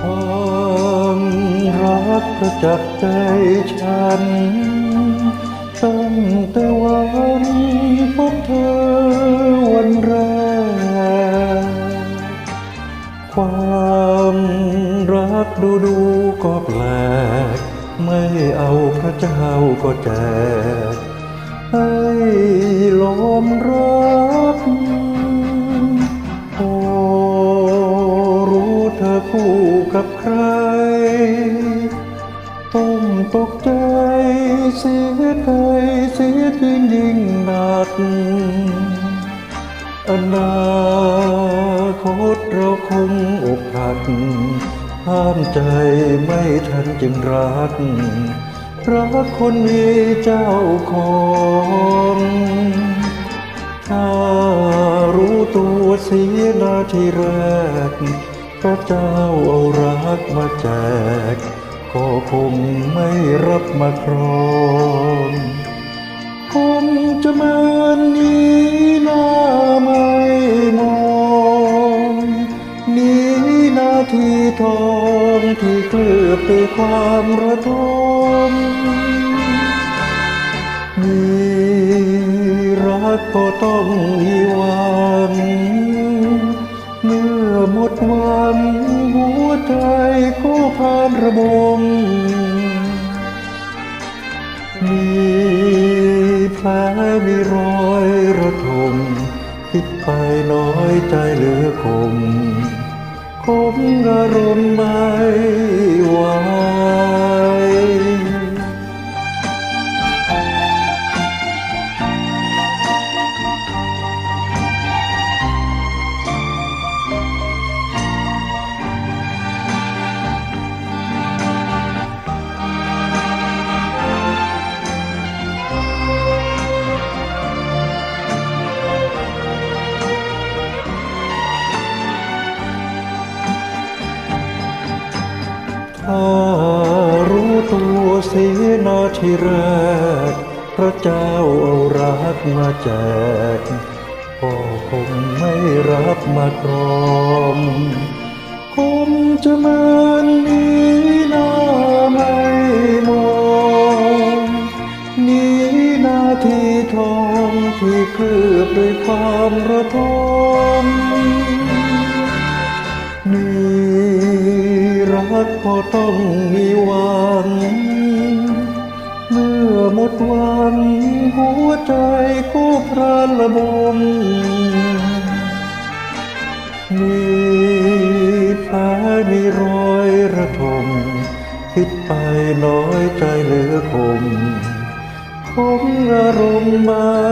ความรักประจักษ์ใจฉัน ตั้งแต่วันพบเธอวันแรก ความรักดูดูก็แปลก ไม่เอาพระเจ้าก็แจกให้ลมรั กับใคร ต้องตกใจเสียใจเสียจริงยิ่งหนักอนาคตเราคงอกหักห้ามใจไม่ทันจึงรัก รักคนมีเจ้าของถ้ารู้ตัวเสียนาทีแรก พระเจ้าเอารักมาแจก ก็คงไม่รับมาครองคงจะเมือนนี้หน้าไม่มองนี้นาทีทองที่เคลือบด้วยความระทมมีรักก็ต้องมีว มีแผลมีรอยระทมคิดไปน้อยใจเหลือคมคมอารมณ์ไม่ไหว สีนาทีแรกพระเจ้าเอารักมาแจกก็คงไม่รับมาครองคงจะเหมือนนี้นาไม่มองนี้นาทีทองที่เคลือบด้วยความระทม รักก็ต้องมีหวัง เมื่อหมดหวังหัวใจก็พรานระบมมีแผลมีรอยระทมคิดไปน้อยใจเหลือคมคงอารมณ์ไม่